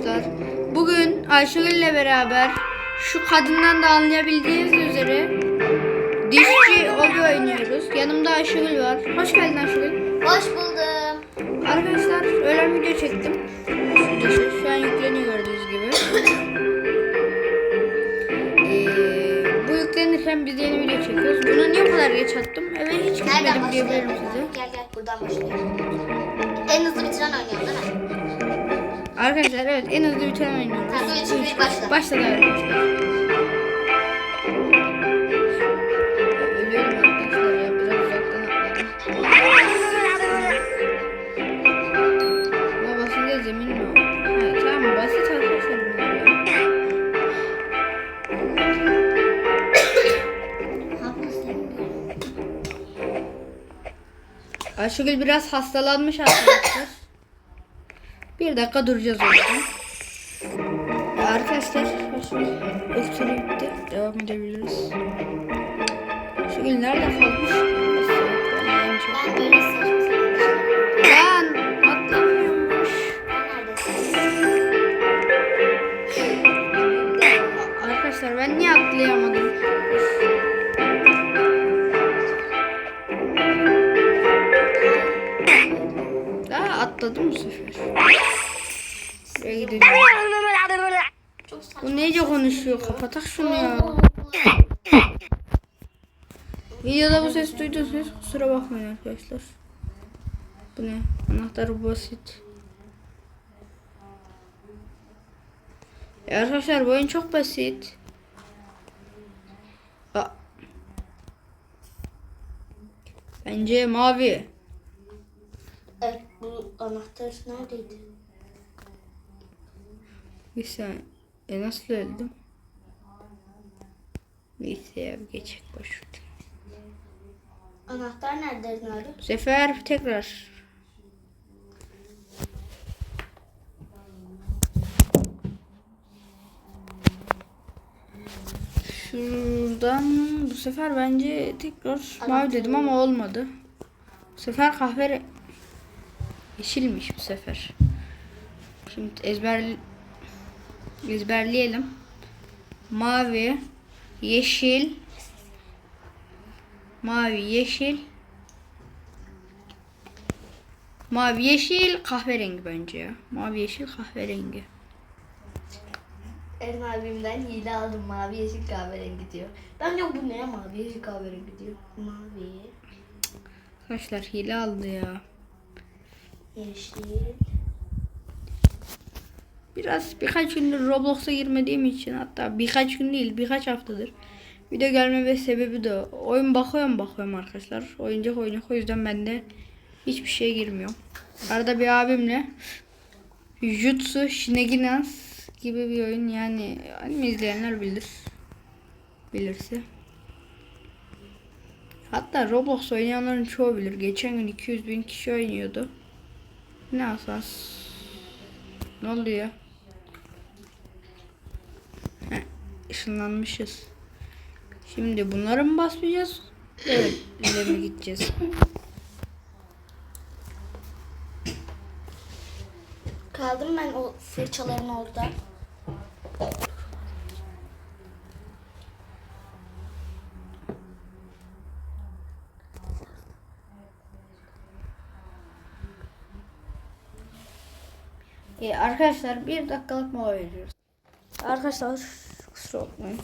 arkadaşlar. Bugün Ayşegül ile beraber şu kadından da anlayabildiğiniz üzere dişçi obi oynuyoruz. Yanımda Ayşegül var. Hoş geldin Ayşegül. Hoş buldum. Arkadaşlar öğlen video çektim. Şu an yükleniyor gördüğünüz gibi. Ee, bu yüklenirken biz yeni video çekiyoruz. Bunu niye bu kadar geç attım? Eve hiç gitmedim diyebilirim size. Gel gel buradan başlayalım. En hızlı bitiren oynuyor değil mi? Arkadaşlar evet en hızlı biten oynuyoruz. Tamam, bir, başla. Başladı arkadaşlar. Ölüyorum arkadaşlar ya biraz uzaktan atlayalım. Ama basınca zemin mi oldu? Ha, tamam basit arkadaşlar bunlar ya. Ayşegül biraz hastalanmış arkadaşlar. Bir dakika duracağız o yüzden. Arkadaşlar öksürüğü bitti. Devam edebiliriz. Ayşegül nerede kalmış? Nece konuşuyor? Kapatak şunu ya. Videoda bu ses duydunuz kusura bakmayın arkadaşlar. Bu ne? Anahtarı basit. E arkadaşlar bu oyun çok basit. Aa. Bence mavi. Evet bu anahtar neredeydi? Bir saniye. E nasıl öldüm? Neyse ya geçecek boş ver. Anahtar nerede? Bu sefer tekrar. Şuradan bu sefer bence tekrar mavi dedim ama olmadı. Bu sefer kahve yeşilmiş bu sefer. Şimdi ezber ezberleyelim. Mavi, yeşil, mavi, yeşil, Mavi yeşil kahverengi bence ya. Mavi yeşil kahverengi. Eren abimden hile aldım mavi yeşil kahverengi diyor. Ben diyorum bu ne mavi yeşil kahverengi diyor. Mavi Arkadaşlar hile aldı ya. yeşil Biraz birkaç gündür Roblox'a girmediğim için hatta birkaç gün değil birkaç haftadır video gelmeme sebebi de oyun bakıyorum bakıyorum arkadaşlar. Oyuncak oyuncak o yüzden ben de hiçbir şeye girmiyorum. Arada bir abimle Jutsu Shineginas gibi bir oyun yani anime izleyenler bilir. Bilirse. Hatta Roblox oynayanların çoğu bilir. Geçen gün 200 bin kişi oynuyordu. Ne asas? Ne oluyor? Heh, ışınlanmışız. Şimdi bunları mı basmayacağız? Evet, bize mi gideceğiz? Kaldım ben o fırçaların orada. Ee, arkadaşlar bir dakikalık mola veriyoruz. Arkadaşlar kusura bakmayın.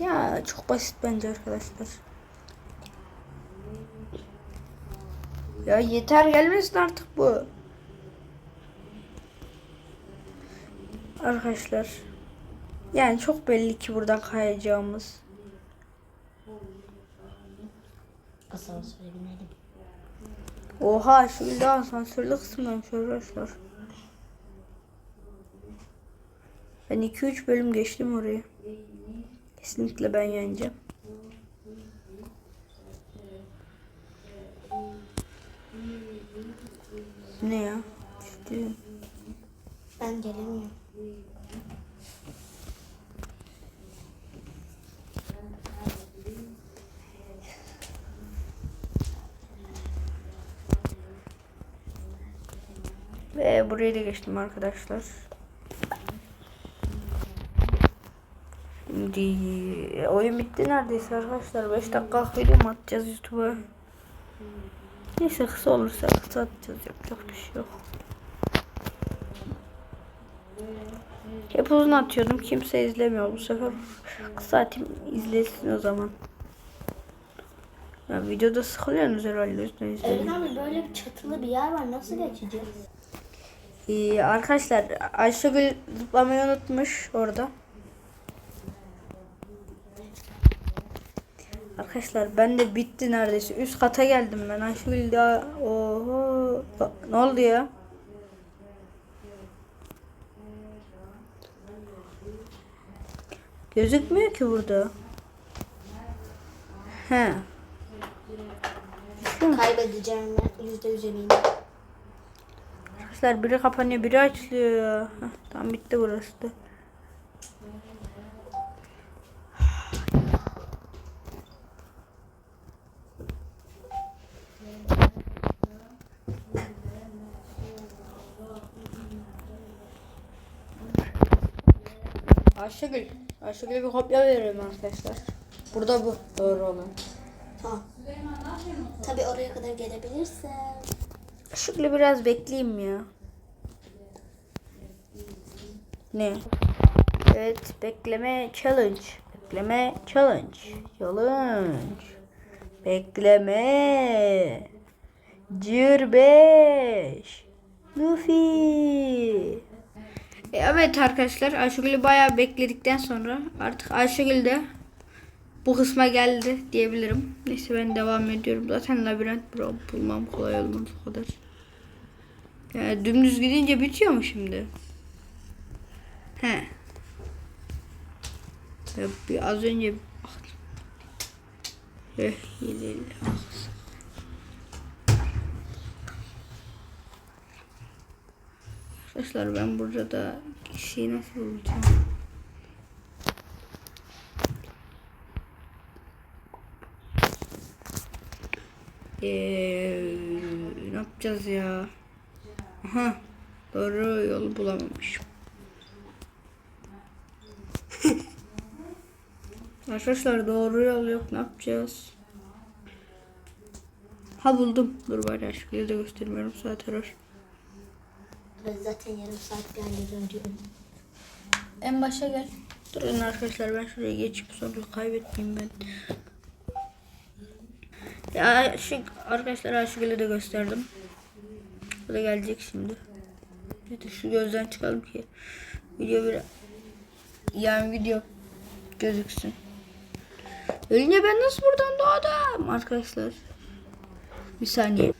Ya çok basit bence arkadaşlar. Ya yeter gelmesin artık bu. Arkadaşlar. Yani çok belli ki buradan kayacağımız. Asansöre binelim. Oha şimdi daha asansörlü kısımdaymış arkadaşlar. Ben 2-3 bölüm geçtim orayı. Kesinlikle ben yeneceğim. Ne ya? Ben gelemiyorum. Ee, burayı da geçtim arkadaşlar. Şimdi e, oyun bitti neredeyse arkadaşlar. 5 dakika video atacağız YouTube'a. Neyse kısa olursa kısa atacağız. Yapacak bir şey yok. Hep uzun atıyordum. Kimse izlemiyor bu sefer. Kısa atayım izlesin o zaman. Ya videoda sıkılıyorsunuz herhalde abi böyle bir çatılı bir yer var. Nasıl geçeceğiz? Ee, arkadaşlar Ayşegül zıplamayı unutmuş orada. Arkadaşlar ben de bitti neredeyse. Üst kata geldim ben. Ayşegül daha oho. Ne oldu ya? Gözükmüyor ki burada. He. Kaybedeceğim ben. Yüzde yüz eminim. Arkadaşlar biri kapanıyor biri açılıyor ya. Heh, tamam bitti burası da. Ayşegül. Ayşegül'e bir kopya veriyorum arkadaşlar. Burada bu doğru olan. Tamam. Tabii oraya kadar gelebilirsem. Şöyle biraz bekleyeyim ya. Ne? Evet, bekleme challenge. Bekleme challenge. Challenge. Bekleme. Cır 5. Luffy. E, evet arkadaşlar Ayşegül'ü bayağı bekledikten sonra artık Ayşegül de bu kısma geldi diyebilirim. Neyse ben devam ediyorum. Zaten labirent bulmam kolay olmaz o kadar. Yani dümdüz gidince bitiyor mu şimdi? He. Ya bir az önce. Eh, gidelim. Arkadaşlar ben burada da kişiyi nasıl bulacağım? Eee ne yapacağız ya? Aha doğru yolu bulamamışım. Arkadaşlar doğru yol yok ne yapacağız? Ha buldum. Dur bari aşkıyla da göstermiyorum saat arar. Ben zaten yarım saat bir hallediyorum diyorum. En başa gel. Durun arkadaşlar ben şuraya geçip sonra kaybetmeyeyim ben. Ya şu arkadaşlar Aşık'ı da gösterdim. O da gelecek şimdi. Evet, şu gözden çıkalım ki video bir yani video gözüksün. Ölünce ben nasıl buradan doğdum arkadaşlar? Bir saniye.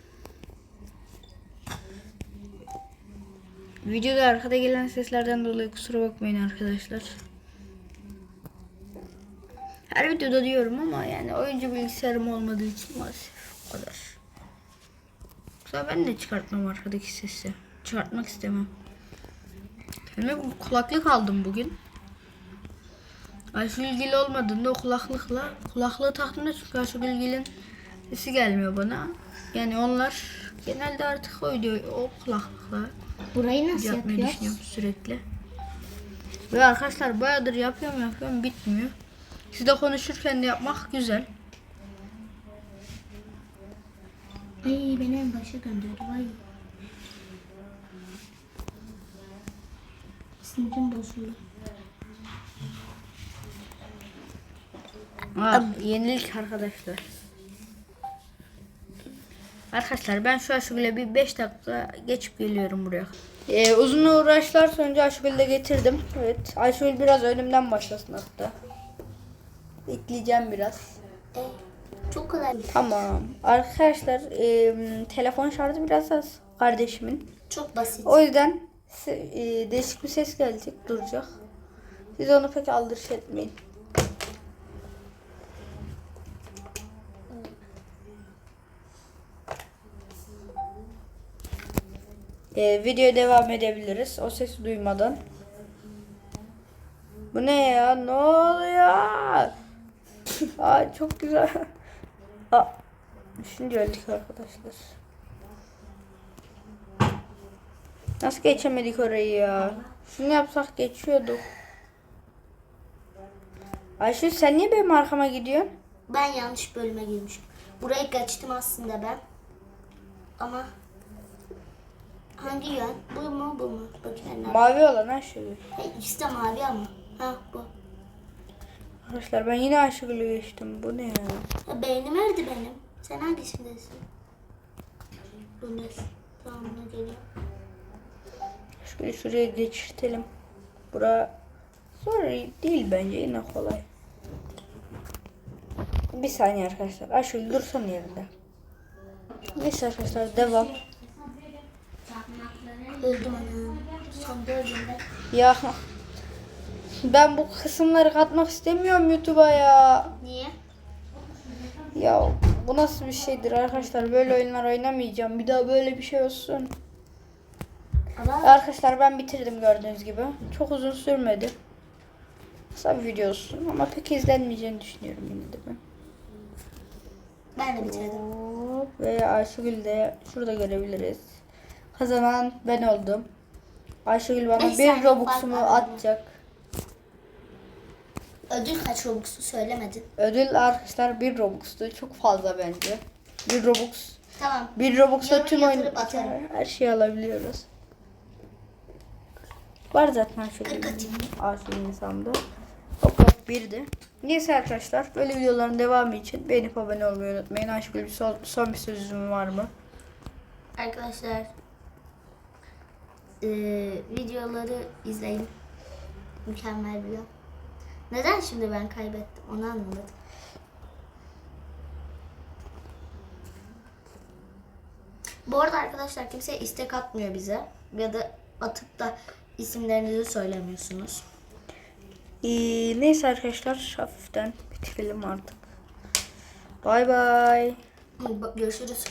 Videoda arkada gelen seslerden dolayı kusura bakmayın arkadaşlar. Her videoda diyorum ama yani oyuncu bilgisayarım olmadığı için maalesef o kadar. Yoksa ben de çıkartmam arkadaki sesi. Çıkartmak istemem. Kendime kulaklık aldım bugün. Ayşe ilgili olmadığında o kulaklıkla kulaklığı taktığımda çünkü Ayşe ilgilin sesi gelmiyor bana. Yani onlar genelde artık o video o kulaklıkla Burayı nasıl yapmayı yapıyoruz? düşünüyorum sürekli. Ve arkadaşlar bayağıdır yapıyorum yapıyorum bitmiyor. Sizde konuşurken de yapmak güzel. Ay beni en başa gönderdi vay. Sinirim bozuldu. Aa, yenilik arkadaşlar. Arkadaşlar ben şu Aşıgül'e bir 5 dakika geçip geliyorum buraya. Ee, uzun uğraşlar sonucu de getirdim. Evet Aşıgül biraz önümden başlasın hatta. Bekleyeceğim biraz. E, çok kolay. Tamam. Arkadaşlar e, telefon şarjı biraz az kardeşimin. Çok basit. O yüzden e, değişik bir ses gelecek duracak. Siz onu pek aldırış etmeyin. E, videoya devam edebiliriz. O sesi duymadan. Bu ne ya? Ne oluyor? Aa, çok güzel. Aa, şimdi öldük arkadaşlar. Nasıl geçemedik orayı ya? Şunu yapsak geçiyorduk. Ayşe sen niye benim arkama gidiyorsun? Ben yanlış bölüme girmişim. Burayı kaçtım aslında ben. Ama hangi yön? Bu mu bu mu? Nerede? Mavi olan Ayşegül. Hey, ikisi de mavi ama. Ha bu. Arkadaşlar ben yine Ayşegül'ü geçtim. Bu ne ya? Ha, beynim erdi benim. Sen hangisindesin? Bundesin. Tamam buna geliyor. Şöyle şuraya geçirtelim. Bura zor değil bence yine kolay. Bir saniye arkadaşlar. Ayşegül dursun yerinde. Neyse arkadaşlar devam. Öldüm anam. Sonda öldüm ben. Ya ben bu kısımları katmak istemiyorum YouTube'a ya. Niye? Ya bu nasıl bir şeydir arkadaşlar? Böyle oyunlar oynamayacağım. Bir daha böyle bir şey olsun. Ama Arkadaşlar ben bitirdim gördüğünüz gibi. Çok uzun sürmedi. Kısa bir video olsun ama pek izlenmeyeceğini düşünüyorum yine de ben. ben de bitirdim. Ve Ayşegül de şurada görebiliriz. Kazanan ben oldum. Ayşegül bana Beş bir Robux'umu atacak. Ödül kaç Robux'u söylemedin. Ödül arkadaşlar bir Robux'tu. Çok fazla bence. Bir Robux. Tamam. Bir Robux'ta tüm oyun her şeyi alabiliyoruz. Var zaten. Ayşegül'ün hesabında. Yok yok birdi. Neyse arkadaşlar böyle videoların devamı için beğenip abone olmayı unutmayın. Ayşegül bir son, son bir sözüm var mı? Arkadaşlar eee, videoları izleyin. Mükemmel video. Neden şimdi ben kaybettim onu anlamadım. Bu arada arkadaşlar kimse istek atmıyor bize. Ya da atıp da isimlerinizi söylemiyorsunuz. Ee, neyse arkadaşlar hafiften bitirelim artık. Bay bay. Görüşürüz.